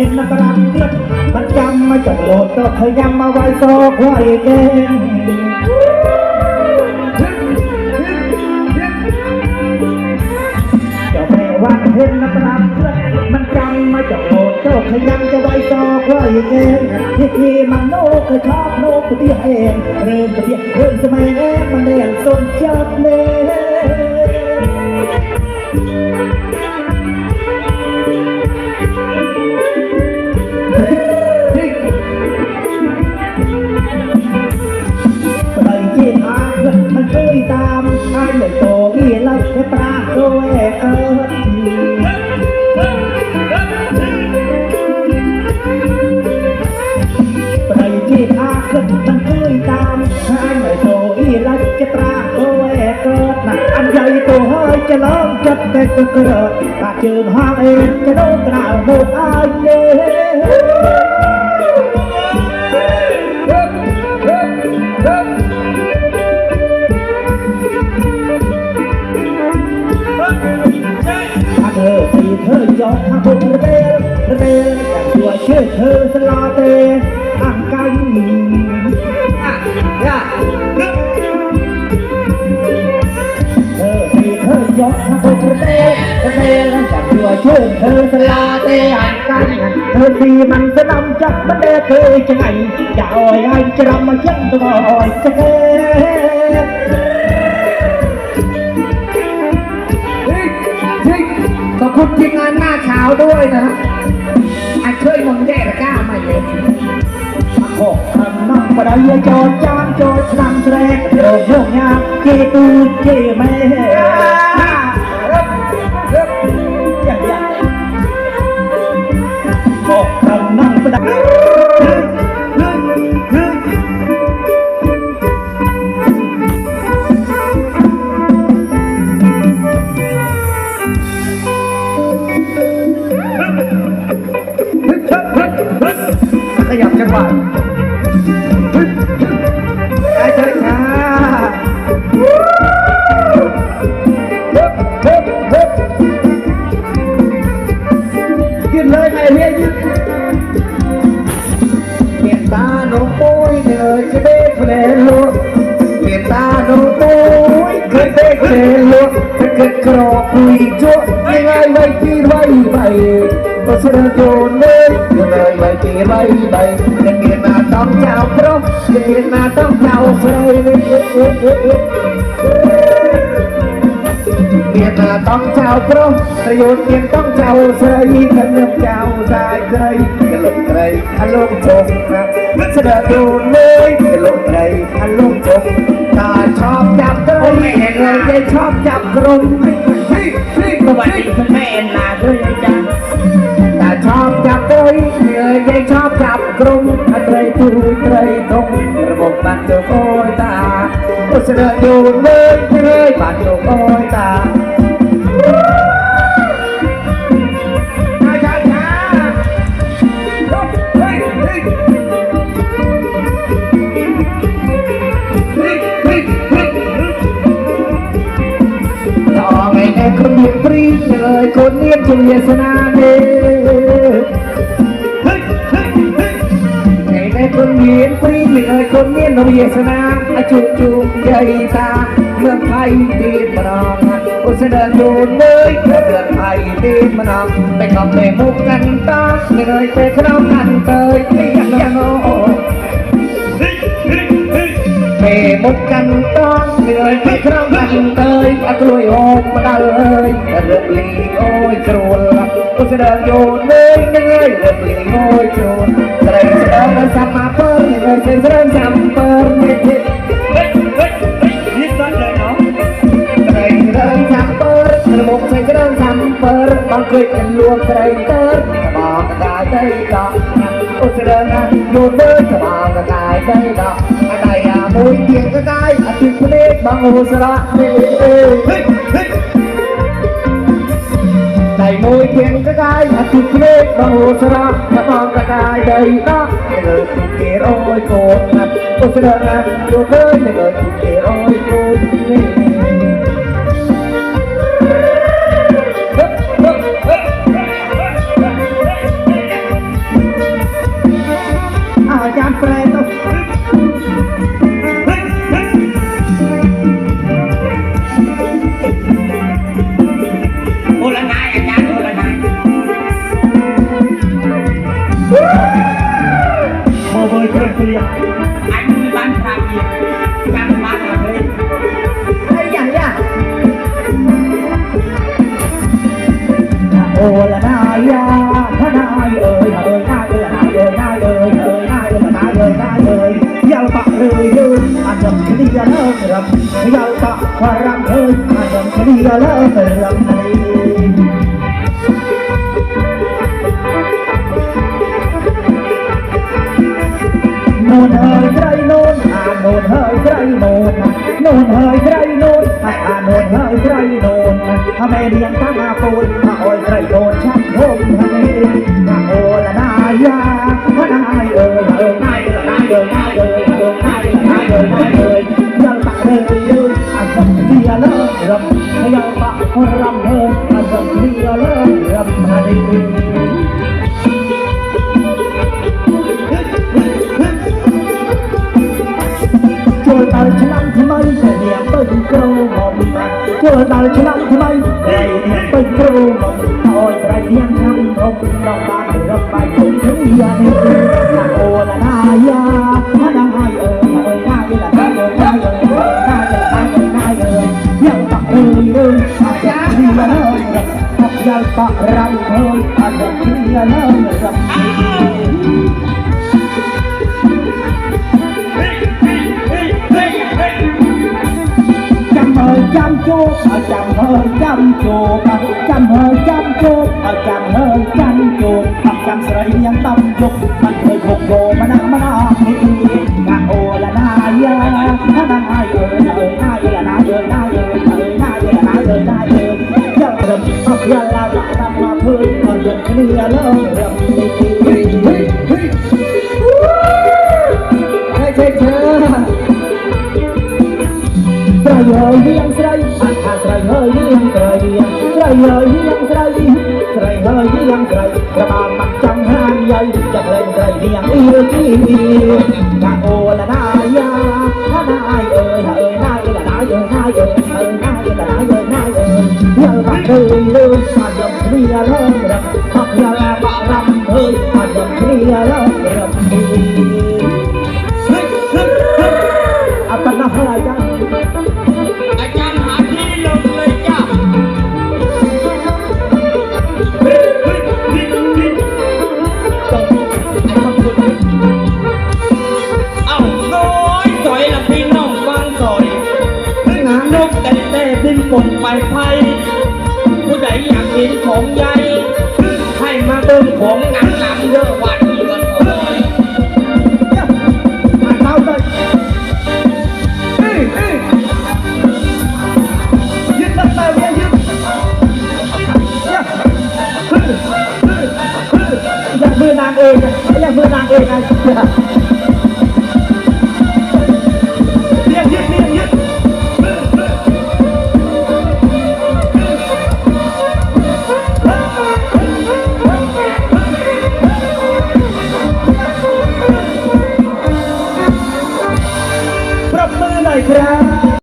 ห็นนักรักเลือดมันจำมาจากโลดก็เคยยำมาไว้โซ่ควายเก่งเจ้าแม่วันเห็นนักรักเลือดมันจำมาจากโลดก็เคยยำจะไว้โซ่ควายเก่งที่ที่มันโนกเคยชอบโนกที่เองเริ่มจะเที่ยเริ่มสมัยแอบมันเรียนสนจัดเลย มันเคยตามทางเลยโตอีลักให้ปลาด้วยเออไปที่ทางมันเคยตามทางเลยโตอีลักจะปลาด้วยเกิดนะอันใหญ่ตัวเฮ้ยจะล้อมจัดแต่ตัวเกิดถ้าเจอหางเองจะโดนกล่าวหดอายเด้ ยอมถ้าผมเรเรอย่างตัวเชื่อเธอสลาเตอ่างกันอะย่าเธอสีเธอยอมถ้าผมเรเรอย่างตัวเชื่อเธอสลาเตอ่างกันเธอสีมันสนำจับมันเดเคยจะไงจะอ่อยไอ้จะรำมาเช็ดตัวอ่อยจะเคุณทีมงานหน้าขาวด้วยนะฮะไอ้เคยมองแย่ตะก้ามาเลยหกคำนั่งประดายจอดจานจอดนำแสดงโรงโรงยามเกตูเกแม่อย่างอย่างหกคำนั่งประดา ขยับจังหวะไอ้เจ้าช้ายืนเลยไอ้เฮียยืนเมียนตาโนโป้ยเหนื่อยจะเด็กเลลุเมียนตาโนโป้ยเคยเด็กเลลุถ้าเกิดกรอกคุยจุยังไงไว้ที่ไว้ใบก็เสนอโยนเลย ยังไงไว้ที่ไว้ใบจะเมียนมาต้องเจ้าพร้อมจะเมียนมาต้องเจ้าใครเมียนาต้องเจ้าพระประโยชน์เพียงต้องเจ้าใส่กันเลือกเจ้าสายใครกะลงใครอารมณ์ชมนะเสด็จดูเลยกะลงใครอารมณ์ชมตาชอบจับตรงไม่เห็นเลยใจชอบจับกรงสวัสดีคุณแม่เอ็นนาด้วยนะจ๊ะตาชอบจับ យអើយគេឈប់ចាប់ក្រុមអត្រីទូត្រីធំរបបបាត់ទៅអើយតាអូស្រៈយូនមើលព្រៃបាត់ទៅអើយតាគ្រូមានព្រីអើយគុណមានជំនាញស្នាទេ មានព្រីអើយគុណមានវាសនាជួបជុំជ័យតាមិនថៃទៀតម្ដងអូសិនដល់ជូនមើលព្រឹកថៃទៀតម្ដងតែខំតែមុខកាន់តាមិនអើយពេលក្នុងកាន់ទៅនេះយ៉ាងអូពេលមុខកាន់តងមិនអើយពេលក្នុងកាន់ទៅអត់រួយអូបដៅអើយរឹកលីអូយស្រួលអូសិនដល់ជូនមើលនេះរឹកលីអូយស្រួលត្រីស្ដងសមា ร์บางเคยเป็นลวงแสดงเติร์บอกกระได้ได้ดอกโอ้แสดงนะโยนเลยบอกกระได้ได้ดอกอะไรอะมวยเกียงกระได้อธิปเนตบางโอสระเฮ้ย ละนายาพนายเอ่ยเอ่ยนายเอ่ยนายเอ่ยนายเอ่ยเอ่ยนายเอ่ยนายเอ่ยนายเอ่ยยาวปะเอ่ยเอ่ยอันยำคดียาเลิกรำยาวปะวารำเอ่ยอันยำคดียาเลิกรำโน่นเฮยใครโน่นอ่านโน่นเฮยใครโน่นโน่นเฮยใครโน่น อาโนนเฮยไรโนนถ้าแม่เลี้ยงตั้งมาปูนถ้าอ้อยไรโนนชักโฮมทะ ช่วยตายฉลังทำไมแต่เนี่ยเป็นกระหม่อมคอยใครเพียงทำทงเราบ้านเราไปคงถึงยานีนาโอละนายาพนายเอ่ยเอ่ยนายละน จำเฮยจำโจกจำเฮยจำโจกจำเฮยจำโจกทำจำสระเรียงตำยกมันเคยพกโยมานามานาไม่ดีกะโอละนายาถ้านายเอ๋ยเอ๋ยนายละนายเอ๋ยนายเอ๋ยเอ๋ยนายละนายเอ๋ยนายเอ๋ยยังเริ่มพักยาลาละนำมาเพิ่มมาเดินเคลียร์เริ่ม ระเยยเลียงสระเลียงสระเยยเลียงสระกระบามักจังหานใหญ่จะเพลงสระเลียงอีทีกะโอละนายาฮะนายเอ่ยเอ่ยนายละนายเอ่ยนายเอ่ยเอ่ยนายละนายเอ่ยนายเอ่ยเฮียาบักเลยเลยมาดมเมียร์เริ่มรับพัก งานนกแต่แต่บินปงไปไทยผู้ใดอยากเห็นของใหญ่ให้มาเติมของหนังหลังเยอะวันนี้วันโอ้ยมาเท้าเลยเอ้ยเอ้ยยึดตั้งแต่เวียนยึดอย่าอย่ามือนางเองอย่ามือนางเองนะ